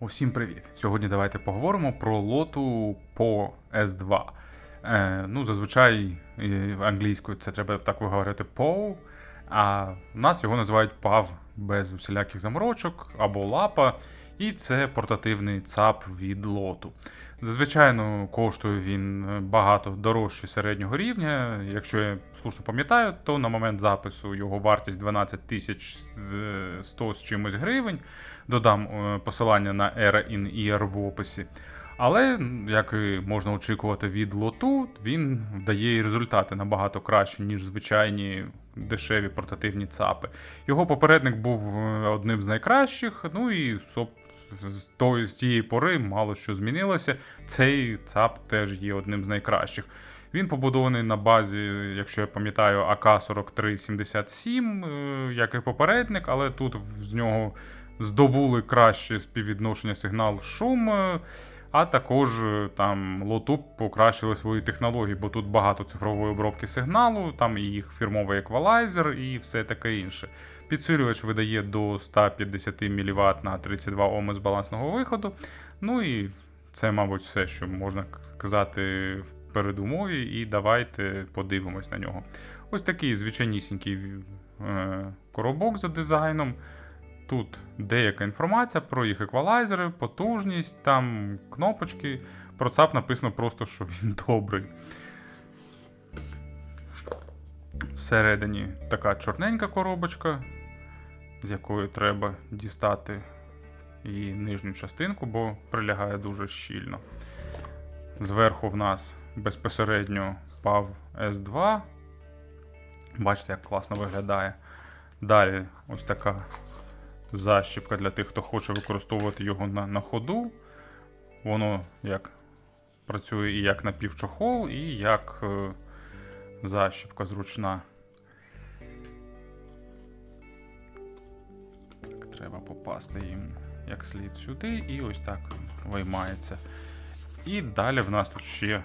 Усім привіт! Сьогодні давайте поговоримо про лоту по S2. Е, ну, зазвичай в англійською це треба так виговорити POW, а в нас його називають PAV без усіляких заморочок або лапа, і це портативний ЦАП від лоту. Зазвичай ну, коштує він багато дорожче середнього рівня. Якщо я слушно пам'ятаю, то на момент запису його вартість 12 тисяч 100 з чимось гривень. Додам е, посилання на Era in Ear в описі. Але, як і можна очікувати від лоту, він дає і результати набагато краще, ніж звичайні дешеві портативні ЦАПи. Його попередник був е, одним з найкращих, ну і соп, з, тої, з тієї пори мало що змінилося. Цей ЦАП теж є одним з найкращих. Він побудований на базі, якщо я пам'ятаю, АК-4377, е, як і попередник, але тут з нього здобули краще співвідношення сигнал шум. е, А також е, там Lotub покращили свої технології, бо тут багато цифрової обробки сигналу, там і їх фірмовий еквалайзер і все таке інше. Підсилювач видає до 150 мВт на 32 Ом з балансного виходу. Ну і це, мабуть, все, що можна сказати в передумові, і давайте подивимось на нього. Ось такий звичайнісінький е, коробок за дизайном. Тут деяка інформація про їх еквалайзери, потужність, там кнопочки. Про ЦАП написано просто, що він добрий. Всередині така чорненька коробочка, з якої треба дістати її нижню частинку, бо прилягає дуже щільно. Зверху в нас безпосередньо PAV S2. Бачите, як класно виглядає. Далі ось така защіпка для тих, хто хоче використовувати його на, на ходу. Воно як працює і як напівчохол, і як е, защіпка зручна. Треба попасти їм як слід сюди, і ось так виймається. І далі в нас тут ще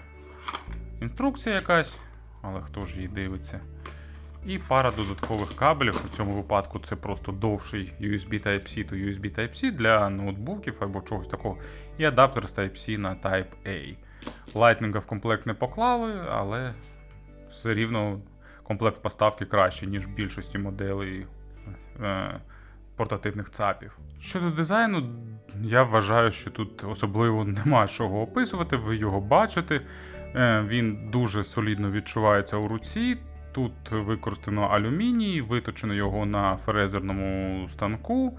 інструкція якась, але хто ж її дивиться? І пара додаткових кабелів. У цьому випадку це просто довший USB Type-C то USB Type-C для ноутбуків або чогось такого. І адаптер з Type-C на Type-A. Lightning в комплект не поклали, але все рівно комплект поставки кращий, ніж в більшості моделей е, портативних ЦАПів. Щодо дизайну, я вважаю, що тут особливо нема чого описувати, ви його бачите. Е, він дуже солідно відчувається у руці. Тут використано алюміній, виточено його на фрезерному станку,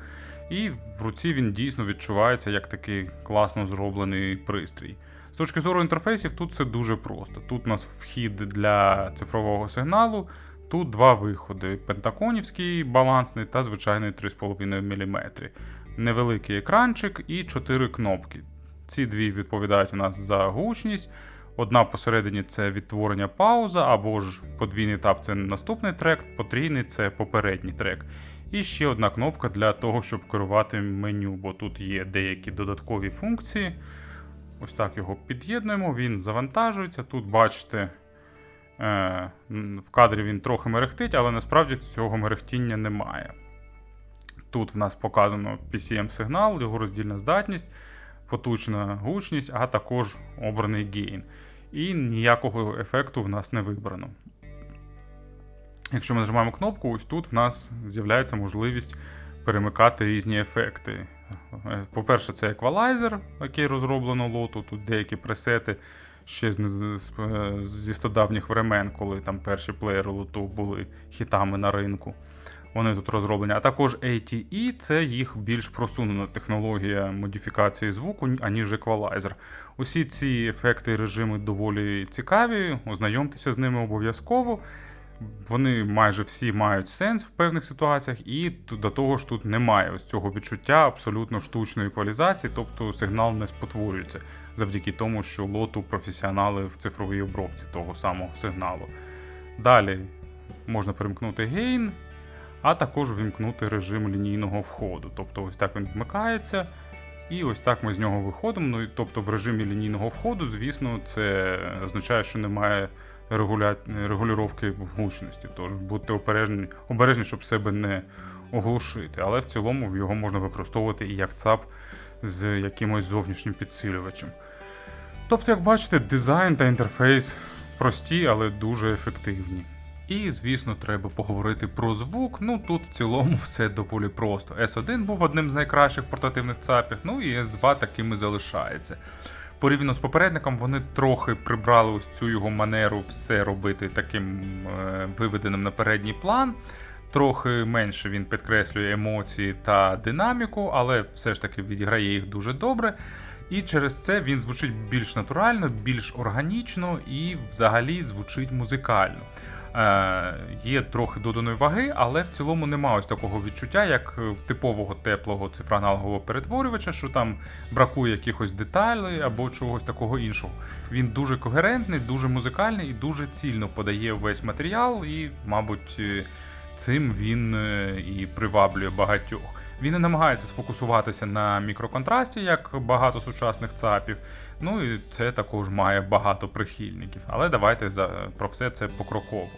і в руці він дійсно відчувається як такий класно зроблений пристрій. З точки зору інтерфейсів, тут все дуже просто. Тут у нас вхід для цифрового сигналу, тут два виходи: пентаконівський балансний та звичайний 3,5 мм. Невеликий екранчик і 4 кнопки. Ці дві відповідають у нас за гучність. Одна посередині це відтворення пауза, або ж подвійний тап це наступний трек, потрійний це попередній трек. І ще одна кнопка для того, щоб керувати меню, бо тут є деякі додаткові функції. Ось так його під'єднуємо, він завантажується. Тут, бачите, в кадрі він трохи мерехтить, але насправді цього мерехтіння немає. Тут в нас показано PCM-сигнал, його роздільна здатність потужна гучність, а також обраний гейн. І ніякого ефекту в нас не вибрано. Якщо ми нажимаємо кнопку, ось тут в нас з'являється можливість перемикати різні ефекти. По-перше, це еквалайзер, який розроблено лоту. Тут деякі пресети ще зі стодавніх времен, коли там перші плеєри лоту були хітами на ринку. Вони тут розроблені. А також ATE це їх більш просунена технологія модифікації звуку, аніж еквалайзер. Усі ці ефекти і режими доволі цікаві, ознайомтеся з ними обов'язково. Вони майже всі мають сенс в певних ситуаціях, і до того ж тут немає ось цього відчуття абсолютно штучної еквалізації, тобто сигнал не спотворюється завдяки тому, що лоту професіонали в цифровій обробці того самого сигналу. Далі можна перемкнути гейн а також вімкнути режим лінійного входу. Тобто ось так він вмикається, і ось так ми з нього виходимо. Ну, Тобто в режимі лінійного входу, звісно, це означає, що немає регуля... регулювання гучності. Тож будьте обережні, обережні, щоб себе не оглушити. Але в цілому його можна використовувати і як ЦАП з якимось зовнішнім підсилювачем. Тобто, як бачите, дизайн та інтерфейс прості, але дуже ефективні. І, звісно, треба поговорити про звук. Ну тут в цілому все доволі просто. S1 був одним з найкращих портативних ЦАПів, ну і S2 таким і залишається. Порівняно з попередником, вони трохи прибрали ось цю його манеру все робити таким е, виведеним на передній план. Трохи менше він підкреслює емоції та динаміку, але все ж таки відіграє їх дуже добре. І через це він звучить більш натурально, більш органічно і взагалі звучить музикально. Е, Є трохи доданої ваги, але в цілому немає ось такого відчуття, як в типового теплого цифроаналогового перетворювача, що там бракує якихось деталей або чогось такого іншого. Він дуже когерентний, дуже музикальний і дуже цільно подає весь матеріал, і, мабуть, е, цим він е, і приваблює багатьох. Він не намагається сфокусуватися на мікроконтрасті, як багато сучасних ЦАПів. Ну і це також має багато прихильників. Але давайте за, про все це покроково.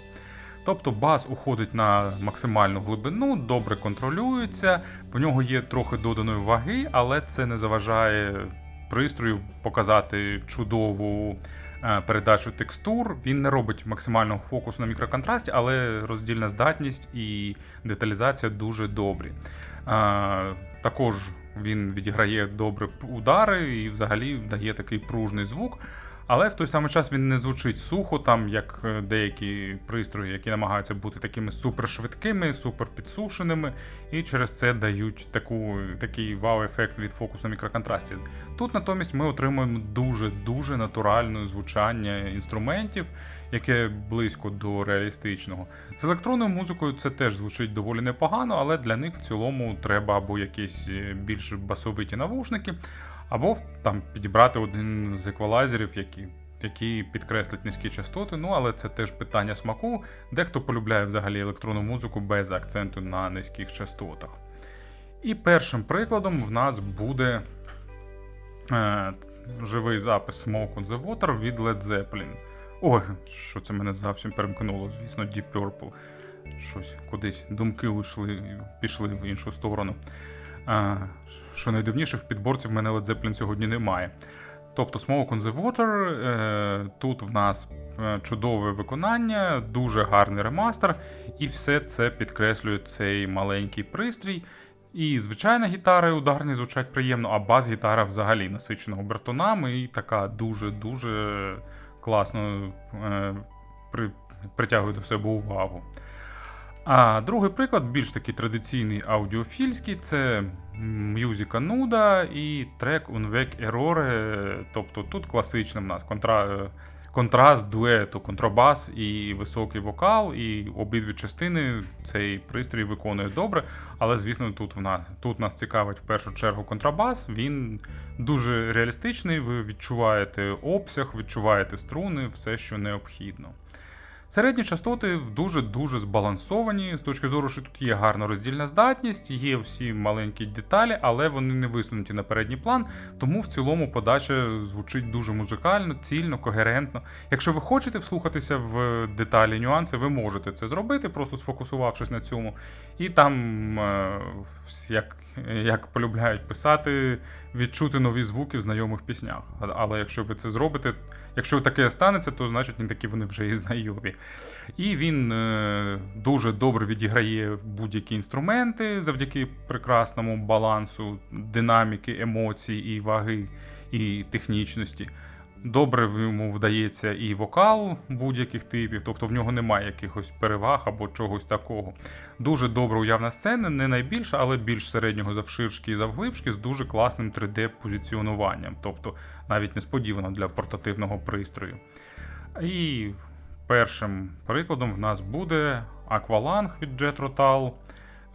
Тобто бас уходить на максимальну глибину, добре контролюється, по нього є трохи доданої ваги, але це не заважає пристрою показати чудову передачу текстур. Він не робить максимального фокусу на мікроконтрасті, але роздільна здатність і деталізація дуже добрі. Е, Також він відіграє добре удари і взагалі дає такий пружний звук. Але в той самий час він не звучить сухо, там як е, деякі пристрої, які намагаються бути такими супершвидкими, суперпідсушеними, і через це дають таку, такий вау-ефект від фокусу на мікроконтрасті. Тут натомість ми отримуємо дуже-дуже натуральне звучання інструментів, яке близько до реалістичного. З електронною музикою це теж звучить доволі непогано, але для них в цілому треба або якісь е, більш басовиті навушники. Або там підібрати один з еквалайзерів, які які підкреслять низькі частоти. Ну, але це теж питання смаку. Дехто полюбляє взагалі електронну музику без акценту на низьких частотах. І першим прикладом в нас буде е, живий запис Smoke on the Water від Led Zeppelin. Ой, що це мене зовсім перемкнуло, звісно, Deep Purple. Щось кудись думки ушли, пішли в іншу сторону. А, Що найдивніше, в підборці в мене Led Zeppelin сьогодні немає. Тобто Smoke on the Water, е, тут в нас е, чудове виконання, дуже гарний ремастер, і все це підкреслює цей маленький пристрій. І звичайна гітара і ударні звучать приємно, а бас-гітара взагалі насичена обертонами і така дуже-дуже класно е, при, притягує до себе увагу. А другий приклад, більш такий традиційний аудіофільський, це мюзика Нуда і трек Unvec Errore. Тобто тут класичний в нас контра... контраст дуету, контрабас і високий вокал, і обидві частини цей пристрій виконує добре. Але, звісно, тут в нас тут нас цікавить в першу чергу контрабас. Він дуже реалістичний. Ви відчуваєте обсяг, відчуваєте струни, все, що необхідно. Середні частоти дуже-дуже збалансовані. З точки зору, що тут є гарна роздільна здатність, є всі маленькі деталі, але вони не висунуті на передній план, тому в цілому подача звучить дуже музикально, цільно, когерентно. Якщо ви хочете вслухатися в деталі, нюанси, ви можете це зробити, просто сфокусувавшись на цьому. І там, е, як як полюбляють писати, відчути нові звуки в знайомих піснях. Але якщо ви це зробите, якщо таке станеться, то значить не такі вони вже і знайомі. І він е, дуже добре відіграє будь-які інструменти завдяки прекрасному балансу динаміки, емоцій і ваги і технічності. Добре йому вдається і вокал будь-яких типів, тобто в нього немає якихось переваг або чогось такого. Дуже добра уявна сцена, не найбільша, але більш середнього завширшки і завглибшки з дуже класним 3D-позиціонуванням, тобто навіть несподівано для портативного пристрою. І першим прикладом в нас буде Aqualung від Jet Rotal.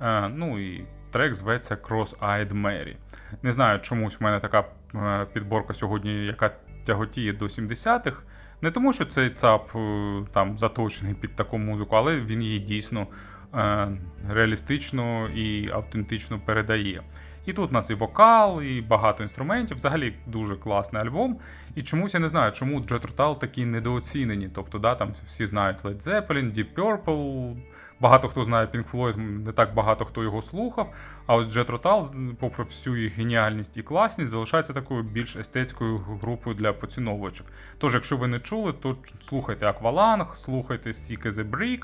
Е, ну і трек зветься Cross-Eyed Mary. Не знаю, чомусь в мене така е, підборка сьогодні, яка тяготіє до 70-х. Не тому, що цей ЦАП е, там заточений під таку музику, але він її дійсно е, реалістично і автентично передає. І тут у нас і вокал, і багато інструментів. Взагалі дуже класний альбом. І чомусь я не знаю, чому Jet Rotal такі недооцінені. Тобто, да, там всі знають Led Zeppelin, Deep Purple. Багато хто знає Pink Floyd, не так багато хто його слухав. А ось Jet Rotal, попри всю їх геніальність і класність, залишається такою більш естетською групою для поціновувачів. Тож, якщо ви не чули, то слухайте Aqualung, слухайте Sick as Brick,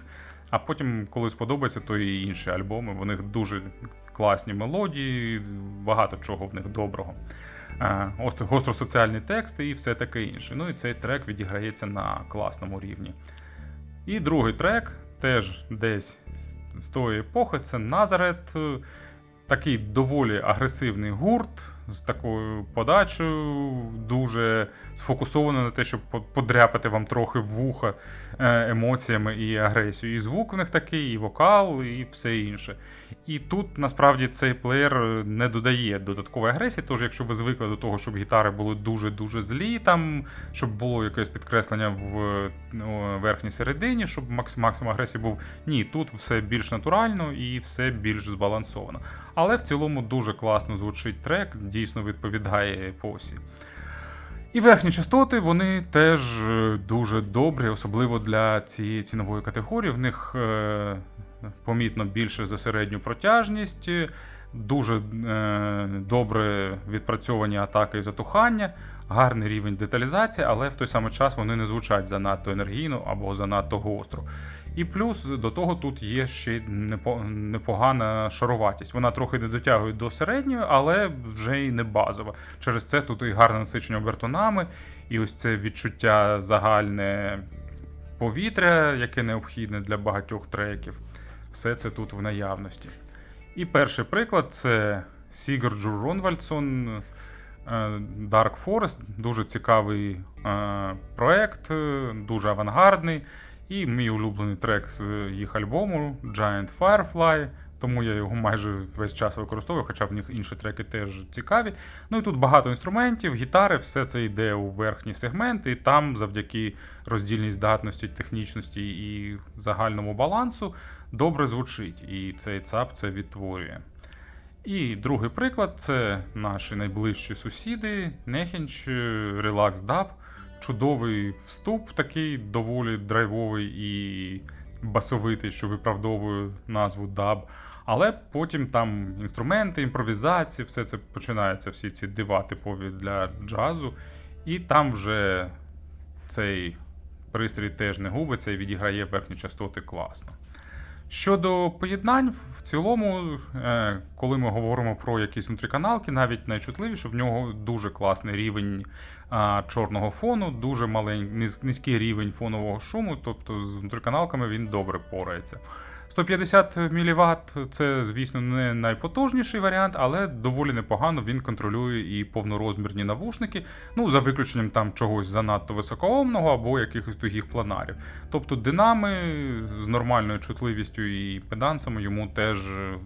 а потім, коли сподобається, то і інші альбоми. В них дуже класні мелодії, багато чого в них доброго. Е, остро- Гостросоціальні тексти і все таке інше. Ну і цей трек відіграється на класному рівні. І другий трек теж десь з- тої епохи це Назарет. Такий доволі агресивний гурт з такою подачею, дуже сфокусований на те, щоб по- подряпати вам трохи вуха е, емоціями і агресією. І звук в них такий, і вокал, і все інше. І тут насправді цей плеєр е, не додає додаткової агресії. Тож, якщо ви звикли до того, щоб гітари були дуже-дуже злі, там, щоб було якесь підкреслення в ну, верхній середині, щоб макс- максимум агресії був. Ні, тут все більш натурально і все більш збалансовано. Але в цілому дуже класно звучить трек, дійсно відповідає епосі. І верхні частоти вони теж е, дуже добрі, особливо для цієї цінової категорії. В них е, помітно більше за середню протяжність, дуже е, добре відпрацьовані атаки і затухання, гарний рівень деталізації, але в той самий час вони не звучать занадто енергійно або занадто гостро. І плюс до того тут є ще непогана шаруватість. Вона трохи не дотягує до середньої, але вже й не базова. Через це тут і гарне насичення обертонами, і ось це відчуття загальне повітря, яке необхідне для багатьох треків. Все це тут в наявності. І перший приклад це Сігарджур Ронвальдсон. е, Dark Forest дуже цікавий е, проект, дуже авангардний. І мій улюблений трек з їх альбому Giant Firefly. Тому я його майже весь час використовую, хоча в них інші треки теж цікаві. Ну і тут багато інструментів, гітари, все це йде у верхній сегмент, і там, завдяки роздільній здатності, технічності і загальному балансу, добре звучить. І цей ЦАП це відтворює. І другий приклад це наші найближчі сусіди, Нехенч, Relax Dub. Чудовий вступ, такий доволі драйвовий і басовитий, що виправдовує назву даб. Але потім там інструменти, імпровізації, все це починається, всі ці дива типові для джазу. І там вже цей пристрій теж не губиться і відіграє верхні частоти класно. Щодо поєднань, в цілому, е, коли ми говоримо про якісь внутріканалки, навіть найчутливіше, в нього дуже класний рівень чорного фону, дуже маленький, низький рівень фонового шуму, тобто з внутріканалками він добре порається. 150 мВт це, звісно, не найпотужніший варіант, але доволі непогано він контролює і повнорозмірні навушники, ну, за виключенням там чогось занадто високоомного або якихось тугих планарів. Тобто динами з нормальною чутливістю і педансами йому теж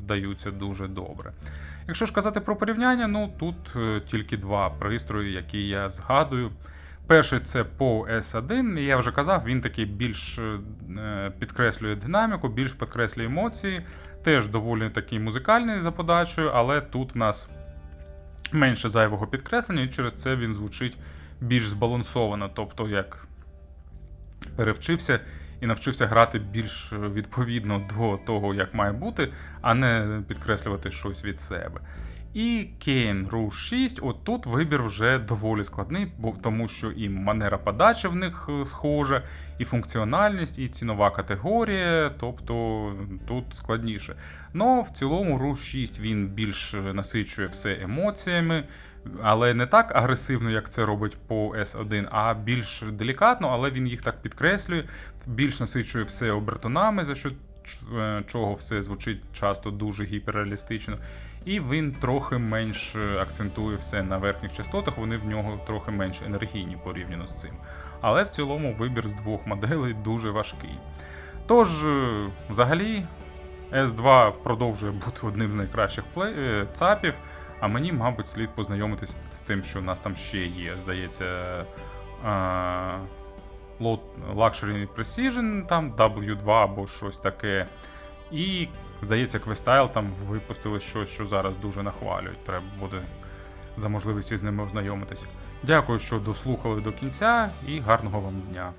вдаються дуже добре. Якщо ж казати про порівняння, ну тут е, тільки два пристрої, які я згадую. Перший це POW S1, і я вже казав, він такий більш е, підкреслює динаміку, більш підкреслює емоції. Теж доволі такий музикальний за подачею, але тут в нас менше зайвого підкреслення, і через це він звучить більш збалансовано. Тобто, як перевчився і навчився грати більш відповідно до того, як має бути, а не підкреслювати щось від себе. І Kane Rouge 6, от тут вибір вже доволі складний, бо тому що і манера подачі в них е, схожа, і функціональність, і цінова категорія, тобто тут складніше. Но в цілому Rouge 6 він більш насичує все емоціями, але не так агресивно, як це робить по S1, а більш делікатно, але він їх так підкреслює, більш насичує все обертонами, за що е, чого все звучить часто дуже гіперреалістично. І він трохи менш е, акцентує все на верхніх частотах, вони в нього трохи менш енергійні порівняно з цим. Але в цілому вибір з двох моделей дуже важкий. Тож, е, взагалі, S2 продовжує бути одним з найкращих плей... е, ЦАПів, а мені, мабуть, слід познайомитись з тим, що у нас там ще є. Здається, Luxury Precision, там W2 або щось таке. І Здається, Квестайл там випустили щось, що зараз дуже нахвалюють. Треба буде за можливістю з ними ознайомитись. Дякую, що дослухали до кінця, і гарного вам дня.